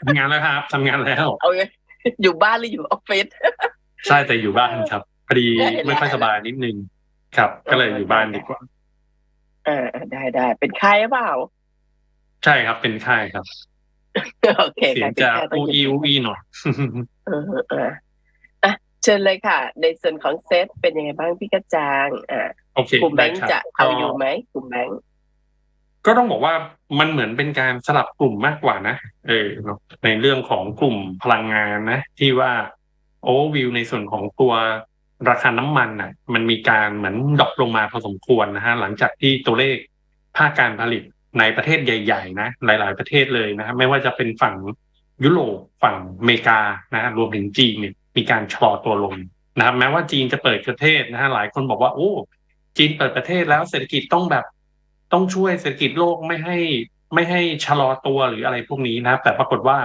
ทำงานแล้วครับทำงานแล้ว เอาไงอยู่บ้านหรืออยู่ออฟฟิศใช่แต่อยู่บ้านครับพอดีได้แล้วไม่ค่อยสบายนิดนึงครับ ก็เลยอยู่บ้านดีกว่าเออได้ได้เป็นไข้หรือเปล่า ใช่ครับเป็นไข้ครับโอเคเสียค่ะงเป็นจะไข้ต้ออูงอีหยุดอูอีหน่อยเออเออเอออะเชิญเลยค่ะ ในส่วนของเซตเป็นยังไงบ้างพี่กระจางอ่าโอเคกลุ่มแบได้งค์ครับจะเอาก็อยู่ไหมกลุ่มแบงค์ ก็ต้องบอกว่ามันเหมือนเป็นการสลับกลุ่มมากกว่านะ เออในเรื่องของกลุ่มพลังงานนะ ที่ว่าโอวิวในส่วนของตัวราคาน้ำมันน่ะ มันมีการเหมือนดรอปลงมาพอสมควรนะฮะหลังจากที่ตัวเลขภาคการผลิตในประเทศใหญ่ ๆ นะ หลาย ๆประเทศเลยนะฮะไม่ว่าจะเป็นฝั่งยุโรปฝั่งอเมริกานะฮะรวมถึงจีนเนี่ยมีการชะลอตัวลงนะครับแม้ว่าจีนจะเปิดประเทศนะฮะหลายคนบอกว่าโอ้จีนเปิดประเทศแล้วเศรษฐกิจต้องแบบ ต้องช่วยเศรษฐกิจโลกไม่ให้ไม่ให้ชะลอตัวหรืออะไรพวกนี้นะครับแต่ปรากฏว่า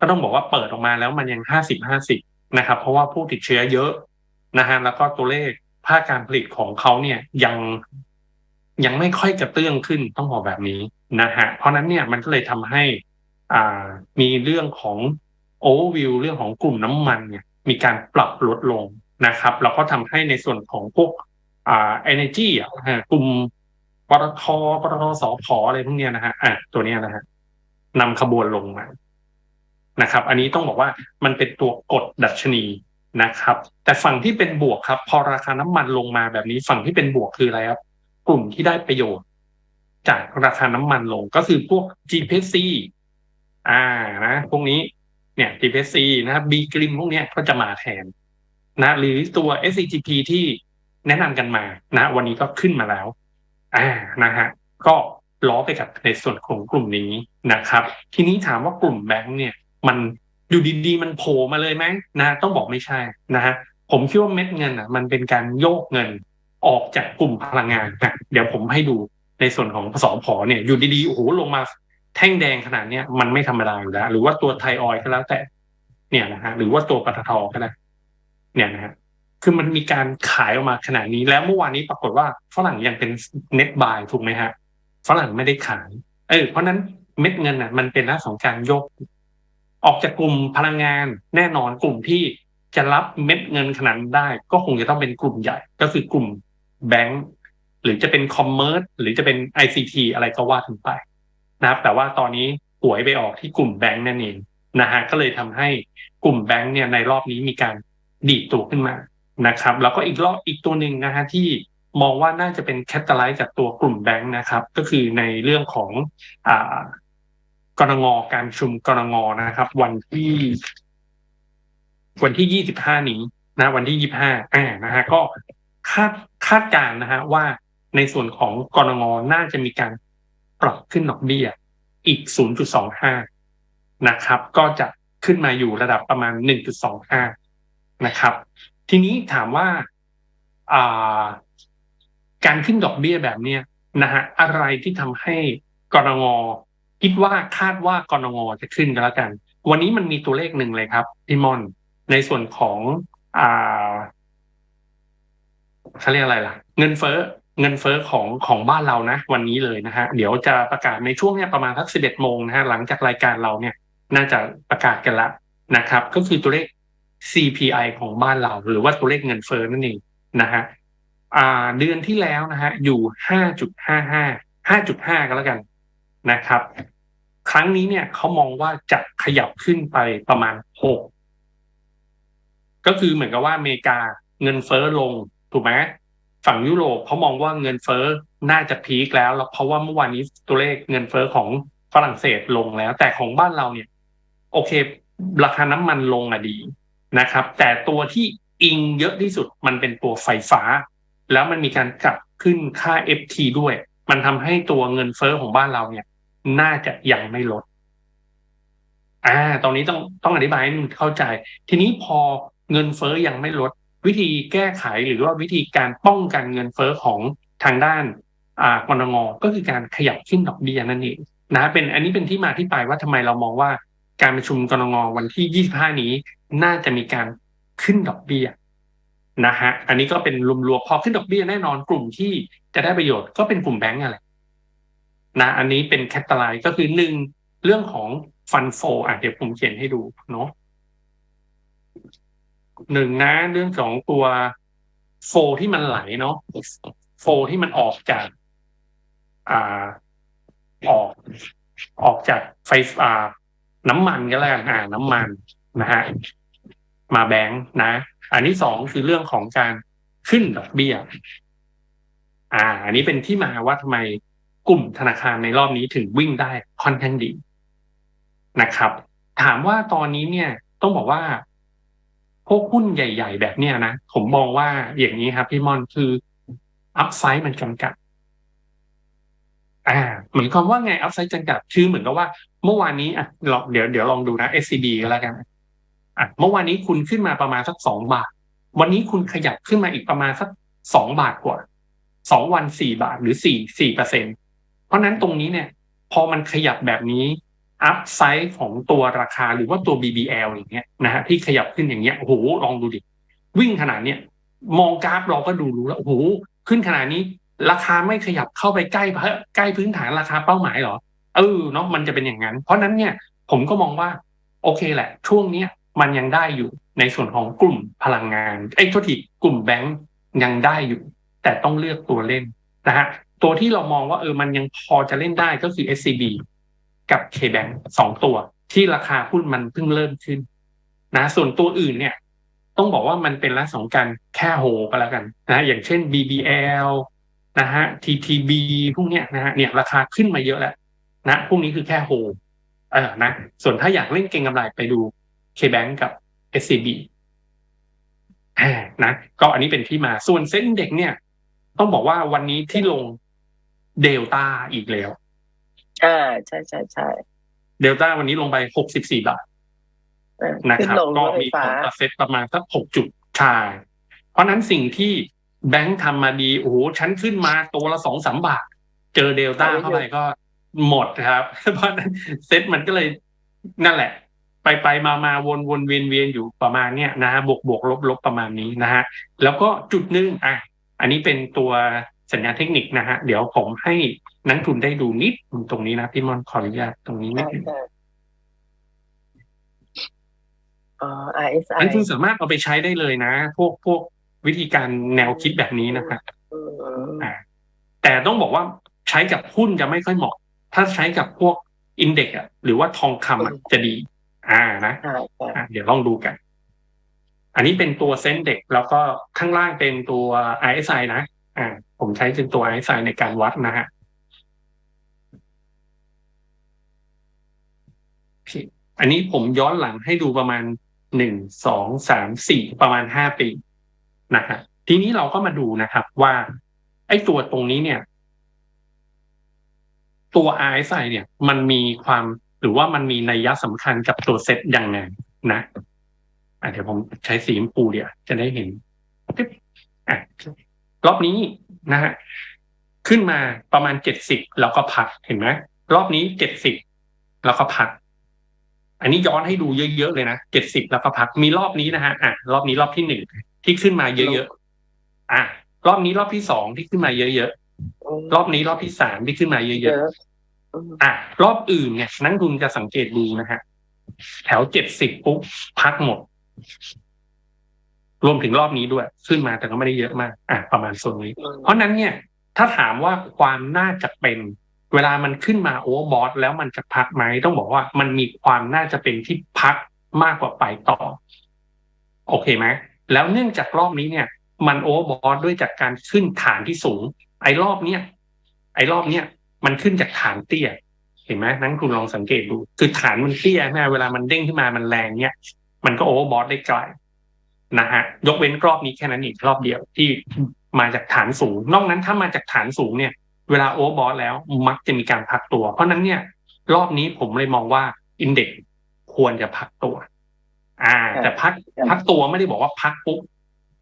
ก็ต้องบอกว่าเปิดออกมาแล้วมันยังห้าสิบห้าสิบนะครับ เพราะว่าผู้ติดเชื้อเยอะนะฮะแล้วก็ตัวเลขภาคการผลิตของเขาเนี่ยยังยังไม่ค่อยกระเตื้องขึ้นต้องบอกแบบนี้นะฮะเพราะนั้นเนี่ยมันก็เลยทำให้อ่ามีเรื่องของโอเวอร์วิวเรื่องของกลุ่มน้ำมันเนี่ยมีการปรับลดลงนะครับ แล้วก็ทำให้ในส่วนของพวกอ่า energy อะกลุ่ม ปตทปตทสพอะไรพวกเนี้ยนะฮะอะตัวเนี้ยนะฮะนำขบวนลงมานะครับ อันนี้ต้องบอกว่ามันเป็นตัวกดดัชนีนะครับ แต่ฝั่งที่เป็นบวกครับ พอราคาน้ำมันลงมาแบบนี้ ฝั่งที่เป็นบวกคืออะไรครับกลุ่มที่ได้ประโยชน์ จากราคาน้ำมันลงก็คือพวก GPC อ่านะพวกนี้เนี่ย GPC นะครับ B กริมพวกเนี้ยก็จะมาแทนนะหรือตัว SCGP ที่แนะนำกันมานะ วันนี้ก็ขึ้นมาแล้ว อ่านะฮะก็ล้อไปกับในส่วนของกลุ่มนี้นะครับ ทีนี้ถามว่ากลุ่มแบงค์เนี่ย มันอยู่ดีๆมันโผล่มาเลยไหมนะต้องบอกไม่ใช่นะฮะผมคิดว่าเม็ดเงินอะ มันเป็นการโยกเงินออกจากกลุ่มพลังงานนะเดี๋ยวผมให้ดูในส่วนของผสพอเนี่ย อยู่ดีๆโอ้โหลงมาแท่งแดงขนาดเนี้ยมันไม่ธรรมดาอยู่แล้วหรือว่าตัวไทยออยก็แล้วแต่ เนี่ยนะฮะหรือว่าตัวปตทก็ได้เนี่ยนะฮะ คือมันมีการขายออกมาขนาดนี้ แล้วเมื่อวานนี้ปรากฏว่าฝรั่งยังเป็นเน็ตบายถูกไหมฮะฝรั่งไม่ได้ขาย เออเพราะนั้นเม็ดเงินอะ มันเป็นลักษณะของการยก ออกจากกลุ่มพลังงาน แน่นอนกลุ่มที่จะรับเม็ดเงินขนาดได้ ก็คงจะต้องเป็นกลุ่มใหญ่ ก็คือกลุ่มแบงก์หรือจะเป็นคอมเมอร์สหรือจะเป็น ICT อะไรก็ว่าถึงไปนะครับ แต่ว่าตอนนี้หวยไปออกที่กลุ่มแบงก์นั่นเองนะฮะก็เลยทำให้กลุ่มแบงก์เนี่ยในรอบนี้มีการดีดตัวขึ้นมา นะครับ แล้วก็อีกรอบอีกตัวหนึ่งนะฮะที่มองว่าน่าจะเป็นแคตตาไลซ์จากตัวกลุ่มแบงค์นะครับ ก็คือในเรื่องของอ่ากรงงการชุมกรงงนะครับ วันที่ วันที่ยี่สิบห้านี้นะ วันที่ยี่ห้าอ่านะฮะก็คาดคาดการณ์นะฮะว่าในส่วนของกรงงน่าจะมีการปรับขึ้นดอกเบี้ยอีก 0.25 นะครับ ก็จะขึ้นมาอยู่ระดับประมาณ 1.25 นะครับ ทีนี้ถามว่าการขึ้นดอกเบี้ยแบบเนี้ยนะฮะอะไรที่ทำให้กรงงคิดว่าคาดว่ากรงงจะขึ้นกันแล้วกัน วันนี้มันมีตัวเลขหนึ่งเลยครับพี่มอนในส่วนของอ่าเขาเรียกอะไรล่ะ เงินเฟ้อเงินเฟ้อของของบ้านเรานะ วันนี้เลยนะฮะเดี๋ยวจะประกาศในช่วงเนี้ยประมาณสักสิบเอ็ดโมงนะฮะหลังจากรายการเราเนี่ย น่าจะประกาศกันละนะครับ ก็คือตัวเลข CPI ของบ้านเรา หรือว่าตัวเลขเงินเฟ้อนั่นเองนะฮะอ่าเดือนที่แล้วนะฮะอยู่ห้าจุดห้าห้าห้าจุดห้าก็แล้วกันนะครับ ครั้งนี้เนี่ยเขามองว่าจะขยับขึ้นไปประมาณหกก็คือเหมือนกับว่าอเมริกาเงินเฟ้อลงถูกไหมฝั่งยุโรปเขามองว่าเงินเฟ้อน่าจะพีคแล้วแล้วเพราะว่าเมื่อวานนี้ตัวเลขเงินเฟ้อของฝรั่งเศสลงแล้ว แต่ของบ้านเราเนี่ย โอเค ราคาน้ำมันลงอะดี นะครับ แต่ตัวที่อิงเยอะที่สุดมันเป็นตัวไฟฟ้า แล้วมันมีการกลับขึ้นค่า FT ด้วย มันทำให้ตัวเงินเฟ้อของบ้านเราเนี่ย น่าจะยังไม่ลด อ่า ตรงนี้ต้องต้องอธิบายให้มันเข้าใจ ทีนี้พอเงินเฟ้อยังไม่ลด วิธีแก้ไขหรือว่าวิธีการป้องกันเงินเฟ้อของทางด้านอ่ากรงงก็คือการขยับขึ้นดอกเบี้ยนั่นเองนะเป็นอันนี้เป็นที่มาที่ไปว่าทำไมเรามองว่าการประชุมกรงงวันที่ 25 นี้ น่าจะมีการขึ้นดอกเบี้ยนะฮะ อันนี้ก็เป็นรวมๆพอขึ้นดอกเบี้ยแน่นอนกลุ่มที่จะได้ประโยชน์ก็เป็นกลุ่มแบงก์อะไรนะ อันนี้เป็นแคตตาไลก็คือหนึ่งเรื่องของฟันโฟอะเดี๋ยวผมเขียนให้ดูเนาะหนึ่งนะ เรื่องของตัวโฟที่มันไหลเนาะโฟที่มันออกจาก อ่าออก ออกจากไฟฟ้าน้ำมันก็แล้วกันอ่า น้ำมันนะฮะ มาแบงค์นะ อันที่สองคือเรื่องของการขึ้นดอกเบี้ยอ่า อันนี้เป็นที่มาว่าทำไมกลุ่มธนาคารในรอบนี้ถึงวิ่งได้ค่อนข้างดีนะครับ ถามว่าตอนนี้เนี่ยต้องบอกว่าพวกหุ้นใหญ่ ๆ แบบเนี้ยนะผมมองว่าอย่างนี้ครับพี่มอนคืออัพไซด์มันจำกัด อ่าเหมือนความว่าไงอัพไซด์จำกัด คือเหมือนกับว่า เมื่อวานนี้อะเดี๋ยวเดี๋ยวลองดูนะ SCB ก็แล้วกัน อะเมื่อวานนี้คุณขึ้นมาประมาณสักสองบาท วันนี้คุณขยับขึ้นมาอีกประมาณสักสองบาทกว่าสองวันสี่บาทหรือสี่สี่เปอร์เซ็นเพราะนั้นตรงนี้เนี่ย พอมันขยับแบบนี้อัพไซด์ของตัวราคาหรือว่าตัว BBL อย่างเงี้ยนะฮะที่ขยับขึ้นอย่างเงี้ยโอ้โหลองดูดิวิ่งขนาดเนี้ยมองกราฟเราก็ดูรู้แล้วโอ้โหขึ้นขนาดนี้ ราคาไม่ขยับเข้าไปใกล้ใกล้พื้นฐานราคาเป้าหมายหรอเออเนาะมันจะเป็นอย่างนั้น เพราะนั้นเนี่ยผมก็มองว่า โอเคแหละ ช่วงเนี้ย มันยังได้อยู่ในส่วนของกลุ่มพลังงานไอ้โทษทีกลุ่มแบงก์ยังได้อยู่ แต่ต้องเลือกตัวเล่นนะฮะตัวที่เรามองว่าเออมันยังพอจะเล่นได้ก็คือ SCB กับ KBank สองตัว ที่ราคาหุ้นมันเพิ่งเริ่มขึ้นนะส่วนตัวอื่นเนี่ย ต้องบอกว่ามันเป็นลักษณะของการแค่โฮก็แล้วกันนะอย่างเช่น BBL นะฮะ TTB พวกเนี้ยนะฮะเนี่ยราคาขึ้นมาเยอะแล้วนะพวกนี้คือแค่โฮเออนะ ส่วนถ้าอยากเล่นเก็งกำไรไปดู KBank กับ SCB อ่านะก็อันนี้เป็นที่มาส่วนเซ็นเด็กเนี่ย ต้องบอกว่าวันนี้ที่ลงเดลต้าอีกแล้วอ่าใช่ใช่ใช่เดลต้าวันนี้ลงไปหกสิบสี่บาทอ่านะขึ้นครับลงรก็ถไฟมีผฟ้าลต่อเซ็ตประมาณสักหกจุดชายเพราะนั้นสิ่งที่แบงค์ทำมาดีโอ้โหฉันขึ้นมาตัวละสองสามบาท เจอเดลต้าเข้าไปก็หมดครับ เพราะนั้นเซ็ตมันก็เลยนั่นแหละ ไปไปมามาวนวนเวียนเวียนอยู่ประมาณเนี้ยนะฮะบวกบวกลบลบประมาณนี้นะฮะแล้วก็จุดหนึ่งอะอันนี้เป็นตัวสัญญาณเทคนิคนะฮะเดี๋ยวผมให้นักทุนได้ดูนิดตรงนี้นะพี่มอนขออนุญาตตรงนี้นิดได้นึงได้อ๋อ RSI นักทุนสามารถเอาไปใช้ได้เลยนะ พวกพวกวิธีการแนวคิดแบบนี้นะครับอืมอ่าแต่ต้องบอกว่าใช้กับหุ้นจะไม่ค่อยเหมาะ ถ้าใช้กับพวกอินเด็กซ์อะหรือว่าทองคำอะจะดี อ่านะใช่ใช่อะเดี๋ยวลองดูกัน อันนี้เป็นตัวเส้นเด็กแล้วก็ข้างล่างเป็นตัว RSI นะอ่าผมใช้เป็นตัว RSI ในการวัดนะฮะโอเคอันนี้ผมย้อนหลังให้ดูประมาณหนึ่งสองสามสี่ประมาณห้าปีนะฮะทีนี้เราก็มาดูนะครับว่า ไอ้ตัวตรงนี้เนี่ย ตัว RSI เนี่ย มันมีความ หรือว่ามันมีนัยยะสำคัญกับตัวเซตยังไงนะอะเดี๋ยวผมใช้สีชมพูเดี๋ยวจะได้เห็นอะรอบนี้นะฮะขึ้นมาประมาณเจ็ดสิบแล้วก็พักเห็นไหมรอบนี้เจ็ดสิบแล้วก็พัก อันนี้ย้อนให้ดูเยอะๆเลยนะเจ็ดสิบแล้วก็พักมีรอบนี้นะฮะอะรอบนี้รอบที่หนึ่งที่ขึ้นมาเยอะๆอะรอบนี้รอบที่สองที่ขึ้นมาเยอะๆรอบนี้รอบที่สามที่ขึ้นมาเยเยอะๆ อะอืมอะรอบอื่นเนี่ยนักทุนจะสังเกตดูนะฮะแถวเจ็ดสิบปุ๊บพักหมด รวมถึงรอบนี้ด้วย ขึ้นมาแต่ก็ไม่ได้เยอะมาก อะประมาณโซนนี้อืมเพราะนั้นเนี่ย ถ้าถามว่าความน่าจะเป็น เวลามันขึ้นมาโอเวอร์บอทแล้วมันจะพักไหมต้องบอกว่า มันมีความน่าจะเป็นที่พักมากกว่าไปต่อ โอเคไหมแล้วเนื่องจากรอบนี้เนี่ย มันโอเวอร์บอทด้วยจากการขึ้นฐานที่สูง ไอ้รอบเนี้ยไอ้รอบเนี้ย มันขึ้นจากฐานเตี้ย เห็นไหมนักคุณลองสังเกตดู คือฐานมันเตี้ยนะเวลามันเด้งขึ้นมามันแรงเนี่ยมันก็โอเวอร์บอทได้ไกลนะฮะยกเว้นรอบนี้แค่นั้นอีกรอบเดียวที่มาจากฐานสูง นอกนั้นถ้ามาจากฐานสูงเนี่ย เวลาโอเวอร์บอทแล้วมักจะมีการพักตัว เพราะฉะนั้นเนี่ยรอบนี้ผมเลยมองว่าอินเด็กควรจะพักตัว อ่า แต่พักพักตัวไม่ได้บอกว่าพักปุ๊บ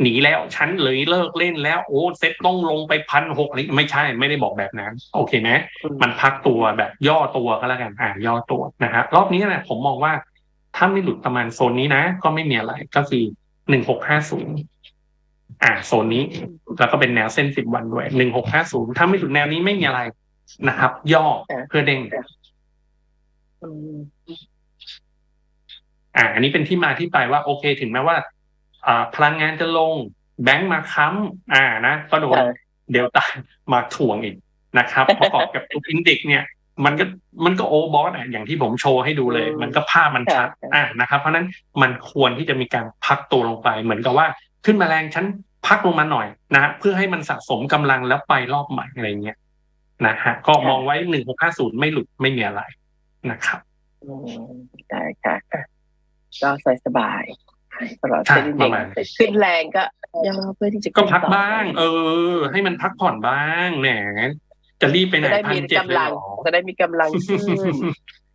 หนีแล้วฉันเลยเลิกเล่นแล้วโอ้เซ็ตต้องลงไปพันหกอะไรไม่ใช่ไม่ได้บอกแบบนั้น โอเคไหมอืมมันพักตัวแบบย่อตัวก็แล้วกันอ่าย่อตัวนะฮะรอบนี้นะผมมองว่า ถ้าไม่หลุดประมาณโซนนี้นะ ก็ไม่มีอะไรก็คือหนึ่งหกห้าศูนย์อ่าโซนนี้ แล้วก็เป็นแนวเส้นสิบวันด้วยหนึ่งหกห้าศูนย์ถ้าไม่หลุดแนวนี้ไม่มีอะไรนะครับ ย่อเพื่อเด้งอืมอ่า อันนี้เป็นที่มาที่ไปว่า โอเคถึงแม้ว่าอ่า พลังงานจะลง แบงก์มาค้ำอ่านะก็โดนค่ะเดลต้ามาถ่วงอีกนะครับประกอบกับตัวอินเด็กเนี่ยมันก็มันก็โอบอสอะอย่างที่ผมโชว์ให้ดูเลยอืมมันก็ภาพมันชัดค่ะอ่านะครับเพราะฉะนั้นมันควรที่จะมีการพักตัวลงไป เหมือนกับว่าขึ้นมาแรงชั้นพักลงมาหน่อยนะฮะเพื่อให้มันสะสมกำลังแล้วไปรอบใหม่อะไรเงี้ยนะฮะก็มองไว้หนึ่งหกห้าศูนย์ไม่หลุดไม่มีอะไรนะครับอืมได้ค่ะอะก็สบายสบายๆ ตลอดใช่เส้นปเด็ระมาณกขึ้นแรงก็ย่อเพื่อที่จะก็ขึ้นพักต่อบ้าง เออ ให้มันพักผ่อนบ้างแหมจะรีบไปไหนจะได้พันมีเจ็ดเลยกำลังเหรอจะได้มีกำลังขึ้น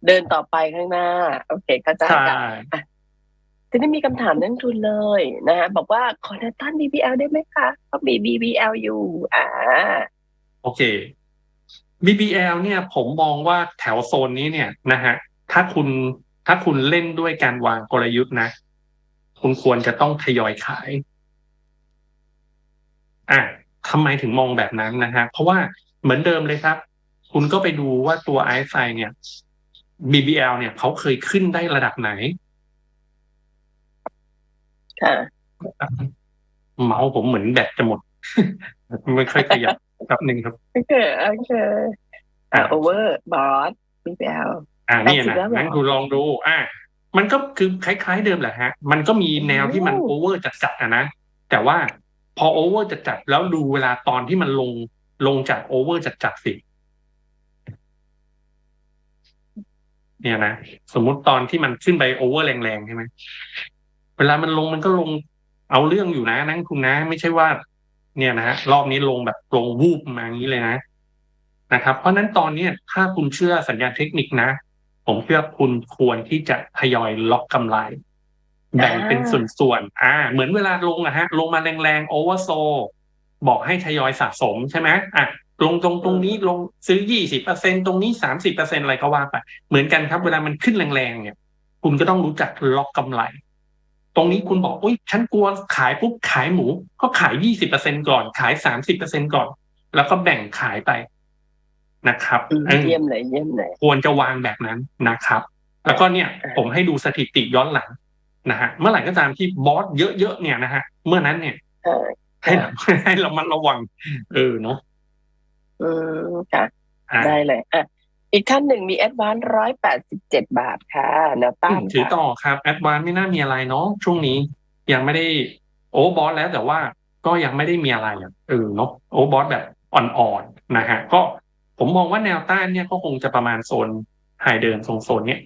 เดินต่อไปข้างหน้า โอเคเข้าใจใช่ค่ะทีนี้มีคำถามนักลงทุนเลยนะฮะบอกว่าขอแนวต้าน BBL ได้ไหมคะเพราะมี BBL อยู่ อ่า โอเค BBL เนี่ย ผมมองว่าแถวโซนนี้เนี่ยนะฮะถ้าคุณถ้าคุณเล่นด้วยการวางกลยุทธ์นะ คุณควรจะต้องทยอยขาย อะทำไมถึงมองแบบนั้นนะฮะ เพราะว่าเหมือนเดิมเลยครับ คุณก็ไปดูว่าตัว RSI เนี่ย BBL เนี่ยเขาเคยขึ้นได้ระดับไหนค่ะเมาส์ผมเหมือนแบตจะหมด ไม่ค่อยขยับแป๊บหนึ่งครับโอเคโอเคอ่า over boss BBL อ่าเนี่ยนะ80แล้วเหรองั้นคุณลองดู อ่า มันก็คือคล้าย ๆ เดิมแหละฮะ มันก็มีแนวที่มันโอ้โอเวอร์จัดๆอะนะ แต่ว่าพอโอเวอร์จัดๆแล้วดูเวลาตอนที่มันลงลงจากโอเวอร์จัดๆสิเนี่ยนะสมมุติตอนที่มันขึ้นไปโอเวอร์แรงๆใช่ไหมเวลามันลงมันก็ลงเอาเรื่องอยู่นะนั่งคุณนะ ไม่ใช่ว่า เนี่ยนะรอบนี้ลงแบบลงวูบมาอย่างนี้เลยนะนะครับ เพราะฉะนั้นตอนเนี้ยถ้าคุณเชื่อสัญญาณเทคนิคนะ ผมเชื่อคุณควรที่จะทยอยล็อกกำไร แบ่งเป็นส่วนๆ อ่า เหมือนเวลาลงอะฮะ ลงมาแรงๆโอเวอร์โซ บอกให้ทยอยสะสมใช่ไหมอะลงตรงตรงนี้ลงซื้อยี่สิบเปอร์เซ็นตรงนี้สามสิบเปอร์เซ็นอะไรก็ว่าไป เหมือนกันครับ เวลามันขึ้นแรงๆเนี่ย คุณก็ต้องรู้จักล็อกกำไร ตรงนี้คุณบอกอุ้ยฉันกลัวขายปุ๊บขายหมู ก็ขายยี่สิบเปอร์เซ็นก่อน ขายสามสิบเปอร์เซ็นก่อน แล้วก็แบ่งขายไป นะครับอืมเออเยี่ยมเลยเยี่ยมเลยควรจะวางแบบนั้นนะครับ แล้วก็เนี่ยอ่าผมให้ดูสถิติย้อนหลังนะฮะเมื่อไหร่ก็ตามที่บอสเยอะๆเนี่ยนะฮะเมื่อนั้นเนี่ยเออให้เราให้เรามันระวัง เออเนาะอืมค่ะอะได้เลยอะอีกท่านหนึ่งมีแอดวานร้อยแปดสิบเจ็ดบาทค่ะแนวต้านถือค่ะต่อครับแอดวานไม่น่ามีอะไรเนาะช่วงนี้ ยังไม่ได้โอ้บอสแล้วแต่ว่าก็ยังไม่ได้มีอะไรอะเออเนาะโอ้บอสแบบอ่อนๆนะฮะก็ ผมมองว่าแนวต้านเนี่ยก็คงจะประมาณโซนไฮเดินทรงโซนเนี้ย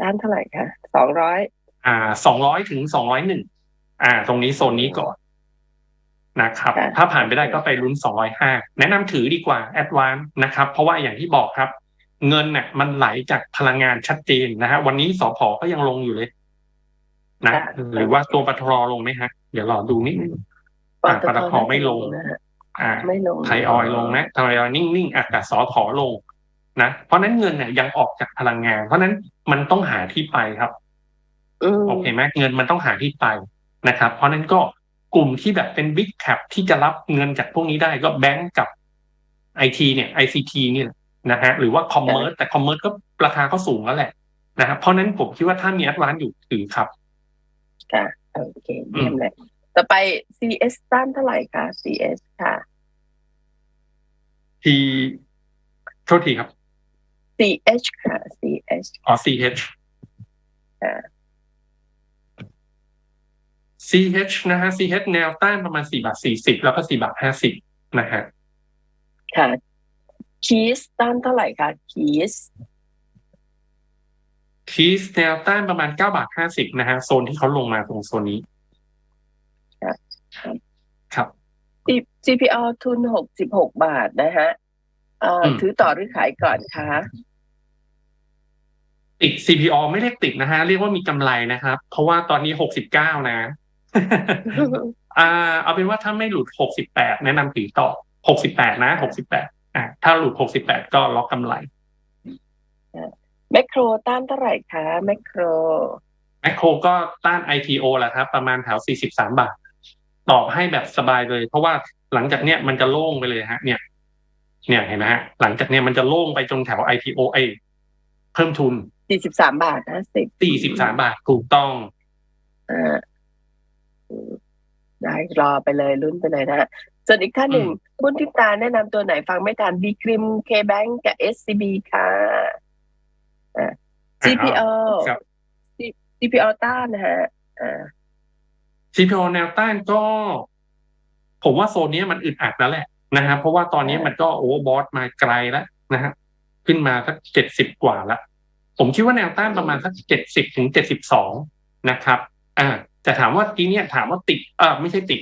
ด้านเท่าไหร่คะสองร้อยอ่าสองร้อยถึงสองร้อยหนึ่งอ่า ตรงนี้โซนนี้ก่อนนะครับ ถ้าผ่านไปได้ก็ไปลุ้นสองร้อยห้าแนะนำถือดีกว่าแอดวานนะครับ เพราะว่าอย่างที่บอกครับ เงินเนี่ยมันไหลจากพลังงานชัดเจนนะฮะวันนี้สพก็ยังลงอยู่เลย นะ หรือว่าตัวปตทลงไหมฮะ เดี๋ยวรอดูนิดนึงอ่าปตทไม่ลงนะฮะ อ่าไม่ลงไทยออยล์ลงนะไทยออยล์นิ่งๆอะแต่สอขอลงนะเพราะฉะนั้นเงินเนี่ยยังออกจากพลังงาน เพราะฉะนั้นมันต้องหาที่ไปครับอืมโอเคไหมเงินมันต้องหาที่ไปนะครับ เพราะฉะนั้นก็กลุ่มที่แบบเป็นบิ๊กแคปที่จะรับเงินจากพวกนี้ได้ก็แบงก์กับไอทีเนี่ยไอซีทีนี่แหละนะฮะหรือว่าคอมเมอร์สแต่คอมเมอร์สก็ราคาก็สูงแล้วแหละนะครับเพราะฉะนั้นผมคิดว่าถ้ามีแอดวานอยู่ถือครับค่ะโอเคเยี่ยมเลย ต่อไป CS ด้านเท่าไหร่คะ CS ค่ะทีโทษทีครับ CH ค่ะ CH อ๋อ CH อ่า CH นะฮะ CH แนวต้านประมาณสี่บาทสี่สิบแล้วก็สี่บาทห้าสิบนะฮะค่ะ Keys ด้านเท่าไหร่คะ Keys คีสแนวต้านประมาณเก้าบาทห้าสิบนะฮะโซนที่เขาลงมาตรงโซนนี้ ครับครับ CPO ทุนหกสิบหกบาทนะฮะเอ่ออม ถือต่อหรือขายก่อนคะติด CPO ไม่เรียกติดนะฮะ เรียกว่ามีกำไรนะครับ เพราะว่าตอนนี้หกสิบเก้านะ อ่า เอาเป็นว่าถ้าไม่หลุดหกสิบแปดแนะนำถือต่อหกสิบแปดนะหกสิบแปดอ่าถ้าหลุดหกสิบแปดก็ล็อกกำไรแมคโครต้านเท่าไหร่คะแมคโคร แมคโครก็ต้าน IPO แหละครับ ประมาณแถวสี่สิบสามบาท ตอบให้แบบสบายเลย เพราะว่าหลังจากเนี้ยมันจะโล่งไปเลยฮะ เนี่ย เนี่ยเห็นไหมฮะ หลังจากเนี้ยมันจะโล่งไปจนแถว IPO ไอเพิ่มทุนสี่สิบสามบาทห้าสิบสี่สิบสามบาทถูกต้องอ่าอืมได้รอไปเลยลุ้นไปเลยนะฮะส่วนอีกท่านหนึ่งหุ้นที่ตาแนะนำตัวไหนฟังไม่ทันบีคริมเคแบงกับ SCB ค่ะอ่า CPO ครับ CPO ต้านนะฮะอ่า CPO แนวต้านก็ ผมว่าโซนนี้มันอึดอัดแล้วแหละนะฮะเพราะว่าตอนนี้มันก็โอเวอร์บอทมาไกลแล้วนะฮะขึ้นมาสักเจ็ดสิบกว่าแล้วผมคิดว่าแนวต้านประมาณสักเจ็ดสิบถึงเจ็ดสิบสองนะครับอ่าแต่ถามว่าทีเนี้ยถามว่าติดเออไม่ใช่ติด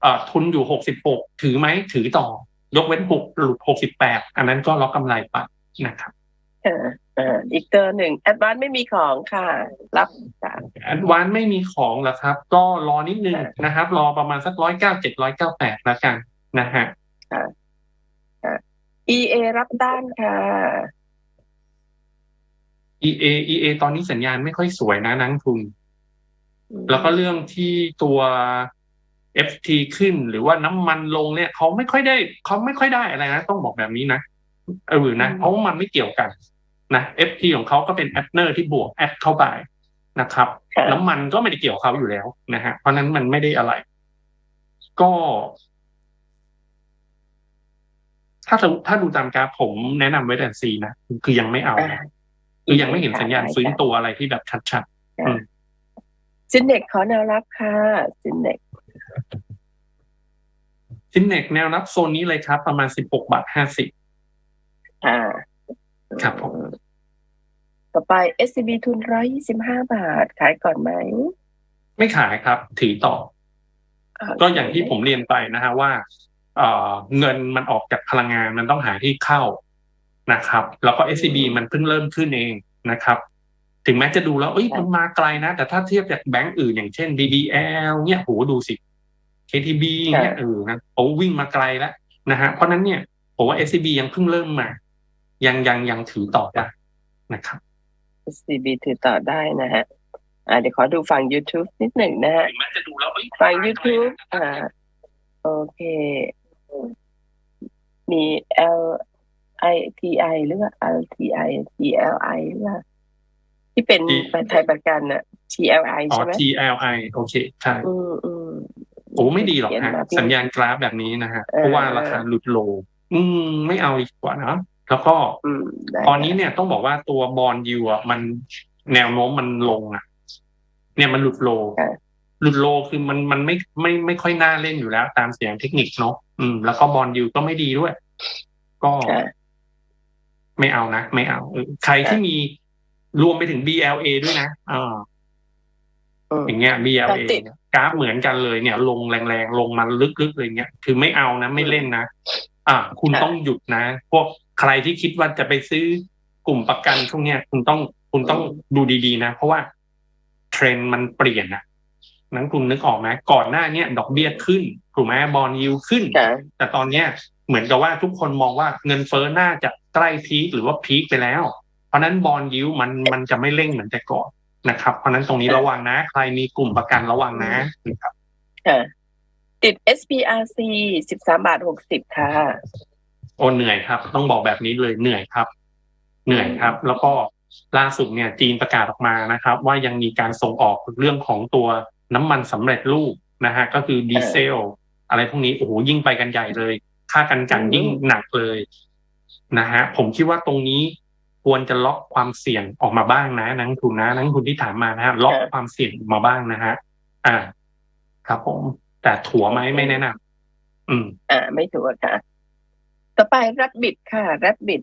เอ่อทุนอยู่หกสิบหกถือไหมถือต่อ ยกเว้นหกหลุดหกสิบแปดอันนั้นก็ล็อกกำไรไปนะครับ อ่าอ่าอีกตัวหนึ่งแอดวานไม่มีของค่ะ รับค่ะอันวานไม่มีของแล้วครับ ก็รอนิดนึงนะครับ รอประมาณสักร้อยเก้าเจ็ดร้อยเก้าแปดแล้วกันนะฮะ EA รับด้านค่ะ EA EA ตอนนี้สัญญาณไม่ค่อยสวยนะนักลงทุน แล้วก็เรื่องที่ตัว FT ขึ้นหรือว่าน้ำมันลงเนี่ยเขาไม่ค่อยได้เขาไม่ค่อยได้อะไรนะ ต้องบอกแบบนี้นะเออนะเพราะว่ามันไม่เกี่ยวกัน นะ FT ของเขาก็เป็นแอดเนอร์ที่บวกแอดเข้าไปนะครับค่ะน้ำมันก็ไม่ได้เกี่ยวกับเขาอยู่แล้วนะฮะเพราะฉะนั้นมันไม่ได้อะไร ก็ ถ้าสมมุติถ้าดูตามกราฟผมแนะนำไว้แต่ซีนะคือยังไม่เอาอ่านะคือยังไม่เห็นสัญญาณฟื้นตัวอะไรที่แบบชัดซินเด็กขอแนวรับค่ะซินเด็กๆซินเนกแนวรับโซนนี้เลยครับ ประมาณสิบหกบาทห้าสิบอ่า ครับผมต่อไป SCB ทุนร้อยยี่สิบห้าบาท ขายก่อนไหม ไม่ขายครับ ถือต่อ ก็อย่างที่ผมเรียนไปนะฮะว่าเอ่อเงินมันออกจากพลังงานมันต้องหาที่เข้านะครับ แล้วก็ SCB มันเพิ่งเริ่มขึ้นเองนะครับ ถึงแม้จะดูแล้วเอ้ยมันมาไกลนะ แต่ถ้าเทียบจากแบงก์อื่นอย่างเช่น DBL เนี่ยโหดูสิ KTB เนี่ยเออนะโอ้วิ่งมาไกลแล้วนะฮะเพราะนั้นเนี่ยผมว่า SCB ยังเพิ่งเริ่มมา ยังยังยังถือต่อได้นะครับ SCB ถือต่อได้นะฮะอ่าเดี๋ยวขอดูฝั่ง YouTube นิดหนึ่งนะฮะถึงแม้จะดูแล้วเอ้ยฝั่ง YouTube อ่าโอเค มี L I T I หรือว่า L T I T L I หรือว่าที่เป็นไทยประกันน่ะ T L I อ๋อใช่ไหม TLI โอเคใช่อืมอืมโอ้ไม่ดีหรอกเขียนฮะมาพี่สัญญาณกราฟแบบนี้นะฮะเออเพราะว่าราคาหลุดโล อืม ไม่เอาดีกว่านะ แล้วก็อืมได้ตอนนี้เนี่ยต้องบอกว่าตัวบอลยูอะมันแนวโน้มมันลงอะ เนี่ยมันหลุดโล หลุดโลคือมันมันไม่ไม่ไม่ค่อยน่าเล่นอยู่แล้ว ตามเสียงเทคนิคเนาะอืม แล้วก็บอลยูก็ไม่ดีด้วย ก็ค่ะไม่เอานะ ไม่เอาเออใครที่มีรวมไปถึง BLA ด้วยนะอ่าอืมอย่างเงี้ย BLA เราติดเนี่ยกราฟเหมือนกันเลยเนี่ย ลงแรงๆ ลงมาลึกๆเลยเงี้ย คือไม่เอานะ ไม่เล่นนะ อ่า คุณค่ะต้องหยุดนะ พวก ใครที่คิดว่าจะไปซื้อกลุ่มประกันช่วงเนี้ยคุณต้องคุณต้องดูดีๆนะ เพราะว่าเทรนด์มันเปลี่ยนนะนักคุณนึกออกไหมก่อนหน้าเนี้ยดอกเบี้ยขึ้นถูกไหมบอลยิวขึ้นค่ะแต่ตอนเนี้ยเหมือนกับว่าทุกคนมองว่าเงินเฟ้อน่าจะใกล้พีคหรือว่าพีคไปแล้ว เพราะฉะนั้นบอลยิวมันมันจะไม่เร่งเหมือนแต่ก่อนนะครับ เพราะฉะนั้นตรงนี้ระวังนะ ใครมีกลุ่มประกันระวังนะนะครับค่ะติด SPRC สิบสามบาทหกสิบค่ะ โอ้เหนื่อยครับ ต้องบอกแบบนี้เลยเหนื่อยครับ เหนื่อยครับ แล้วก็ล่าสุดเนี่ย จีนประกาศออกมานะครับ ว่ายังมีการส่งออกเรื่องของตัวน้ำมันสำเร็จรูปนะฮะก็คือดีเซล อะไรพวกนี้โอ้โหยิ่งไปกันใหญ่เลย ค่ากันกันอืมยิ่งหนักเลยนะฮะผมคิดว่าตรงนี้ควรจะล็อกความเสี่ยงออกมาบ้างนะนักลงทุนนะนักลงทุนที่ถามมานะฮะล็อกความเสี่ยงออกมาบ้างนะฮะอ่า ครับผม แต่ถัวไหมไม่แนะนำอืม อ่า ไม่ถูกค่ะ ต่อไปรับบิดค่ะรับบิด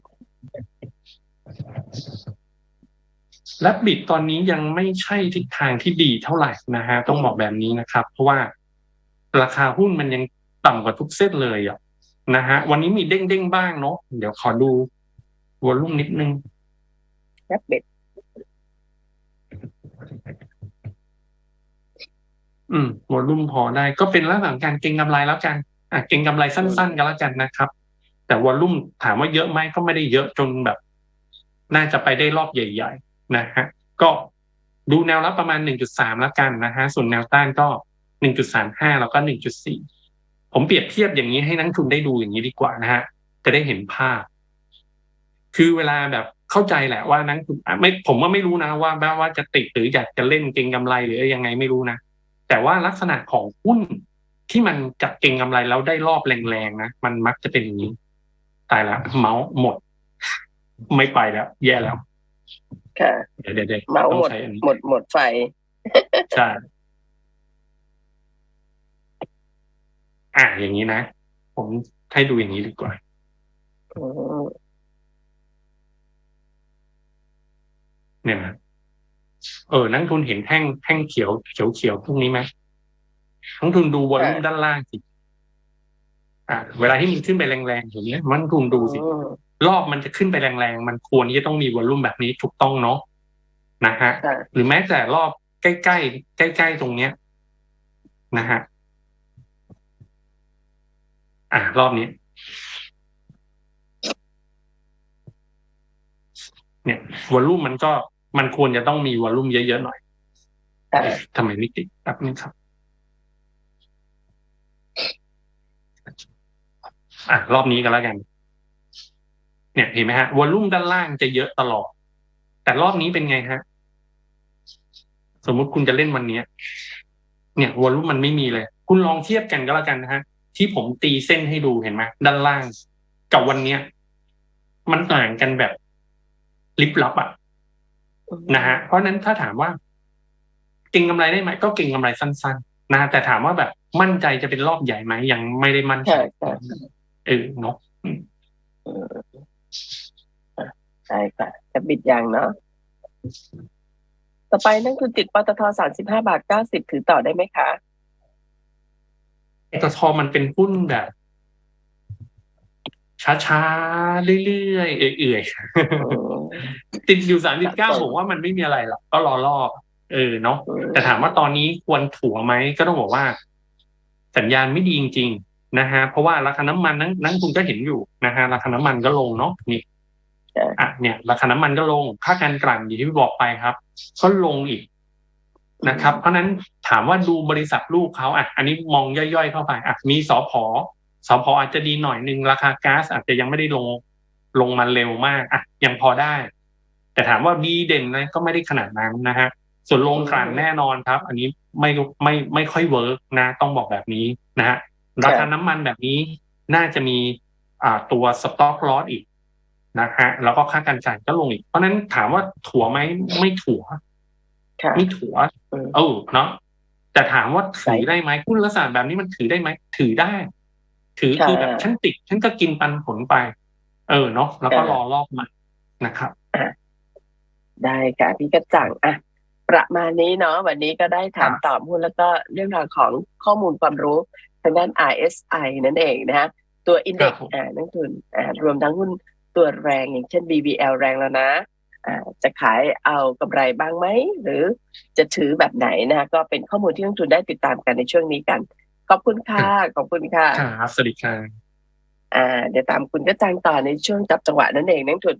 และบิดตอนนี้ยังไม่ใช่ทิศทางที่ดีเท่าไหร่นะฮะต้องบอกแบบนี้นะครับ เพราะว่าราคาหุ้นมันยังต่ำกว่าทุกเส้นเลยอะนะฮะวันนี้มีเด้งเด้งๆบ้างเนาะเดี๋ยวขอดูวอลุ่มนิดนึงรับบิดอืมวอลุ่มพอได้ก็เป็นลักษณะการเก็งกำไรแล้วกันอะเก็งกำไรสั้น ๆ กันแล้วกันนะครับ แต่วอลลุ่มถามว่าเยอะไหมก็ไม่ได้เยอะจนแบบ น่าจะไปได้รอบใหญ่ ๆ นะฮะก็ดูแนวรับประมาณ 1.3 แล้วกันนะฮะส่วนแนวต้านก็ 1.35 แล้วก็ 1.4 ผมเปรียบเทียบอย่างนี้ให้นักทุนได้ดูอย่างนี้ดีกว่านะฮะจะได้เห็นภาพ คือเวลาแบบเข้าใจแหละว่านักทุนไม่ผมว่าไม่รู้นะว่าว่าว่าจะติดหรืออยากจะเล่นเก็งกำไรหรือยังไงไม่รู้นะแต่ว่าลักษณะของหุ้นที่มันจับเก็งกำไรแล้วได้รอบแรงๆนะมันมักจะเป็นอย่างนี้ ตายละเมาส์หมด ไม่ไปแล้ว แย่แล้วค่ะเดี๋ยวเดี๋ยวเดี๋ยวเมาส์ต้องหมดใช้อันนี้หมดหมดไฟใช่อะอย่างนี้นะ ผมให้ดูอย่างนี้ดีกว่าอืมเนี่ยนะเออนักทุนเห็นแท่งแท่งเขียวเขียวเขียวพวกนี้ไหมนักทุนดูวอลลุ่มด้านล่างสิ อ่าเวลาที่มันขึ้นไปแรงๆอย่างนี้ยมันทุนดูสิอืมรอบมันจะขึ้นไปแรงๆ มันควรที่จะต้องมีวอลลุ่มแบบนี้ถูกต้องเนาะนะฮะค่ะหรือแม้แต่รอบใกล้ๆใกล้ๆตรงเนี้ย นะฮะอะรอบนี้ เนี่ยวอลลุ่มมันก็มันควรจะต้องมีวอลลุ่มเยอะๆหน่อยค่ะเอ๊ะทำไมไม่ติดแป๊บนึงครับ อะรอบนี้กันแล้วกัน เนี่ยเห็นไหมฮะวอลลุ่มด้านล่างจะเยอะตลอด แต่รอบนี้เป็นไงฮะ สมมุติคุณจะเล่นวันเนี้ย เนี่ยวอลลุ่มมันไม่มีเลย คุณลองเทียบกันก็แล้วกันนะฮะ ที่ผมตีเส้นให้ดูเห็นไหมด้านล่าง กับวันเนี้ย มันต่างกันแบบลิบลับอะนะฮะ เพราะนั้นถ้าถามว่า เก่งกำไรได้ไหมก็เก่งกำไรสั้น ๆ นะแต่ถามว่าแบบมั่นใจจะเป็นรอบใหญ่ไหมยังไม่ได้มั่นใจ ออเนาะใช่ค่ะจะบิดยางเนาะต่อไปนั่นคือติดปตทสามสิบห้าบาทเก้าสิบถือต่อได้ไหมคะปตทมันเป็นหุ้นแบบ ช้าๆ เรื่อยๆ เอื่อยอืมๆติดอยู่สามสิบเก้าผมว่ามันไม่มีอะไรหรอกก็รอรอบเออเนาะแต่ถามว่าตอนนี้ควรถัวไหมก็ต้องบอกว่า สัญญาณไม่ดีจริงๆ นะฮะเพราะว่าราคาน้ำมันนั้นนั้นคุณก็เห็นอยู่นะฮะราคาน้ำมันก็ลงเนาะนี่อะเนี่ย ราคาน้ำมันก็ลงค่าการกลั่นอย่างที่พี่บอกไปครับก็ลงอีกนะครับ เพราะฉะนั้นถามว่าดูบริษัทลูกเขาอะ อันนี้มองย่อยๆเข้าไปอะมีสอพอสอพออาจจะดีหน่อยหนึ่งราคาก๊าซอาจจะยังไม่ได้ลงลงมาเร็วมากอะยังพอได้ แต่ถามว่าดีเด่นนะก็ไม่ได้ขนาดนั้นนะฮะส่วนลงกลั่นแน่นอนครับ อันนี้ไม่ไม่ไม่ค่อยเวิร์กนะ ต้องบอกแบบนี้นะฮะ ราคาน้ำมันแบบนี้น่าจะมีอ่าตัวสต็อกลอสอีกนะฮะแล้วก็ค่าการจ่ายก็ลงอีก เพราะฉะนั้นถามว่าถัวไหมไม่ถัวค่ะไม่ถัวอืมเออเนาะแต่ถามว่าถือได้ไหมหุ้นลักษณะแบบนี้มันถือได้ไหมถือได้ ถือค่ะคือแบบฉันติดฉันก็กินปันผลไป เออเนาะแล้วก็ค่ะรอรอบใหม่นะครับได้ค่ะพี่กระจังอะประมาณนี้เนาะวันนี้ก็ได้ถามครับตอบหุ้นแล้วก็เรื่องราวของข้อมูลความรู้ ทางด้าน RSI นั่นเองนะฮะตัวอินเด็กครับผมอ่านักทุนอ่ารวมทั้งหุ้นตัวแรงอย่างเช่น BBL แรงแล้วนะอ่าจะขายเอากำไรบ้างไหม หรือจะถือแบบไหนนะก็เป็นข้อมูลที่นักทุนได้ติดตามกันในช่วงนี้กัน ขอบคุณค่ะขอบคุณค่ะครับสวัสดีครับอ่าเดี๋ยวตามคุณกระจังต่อในช่วงจับจังหวะนั่นเองนักทุน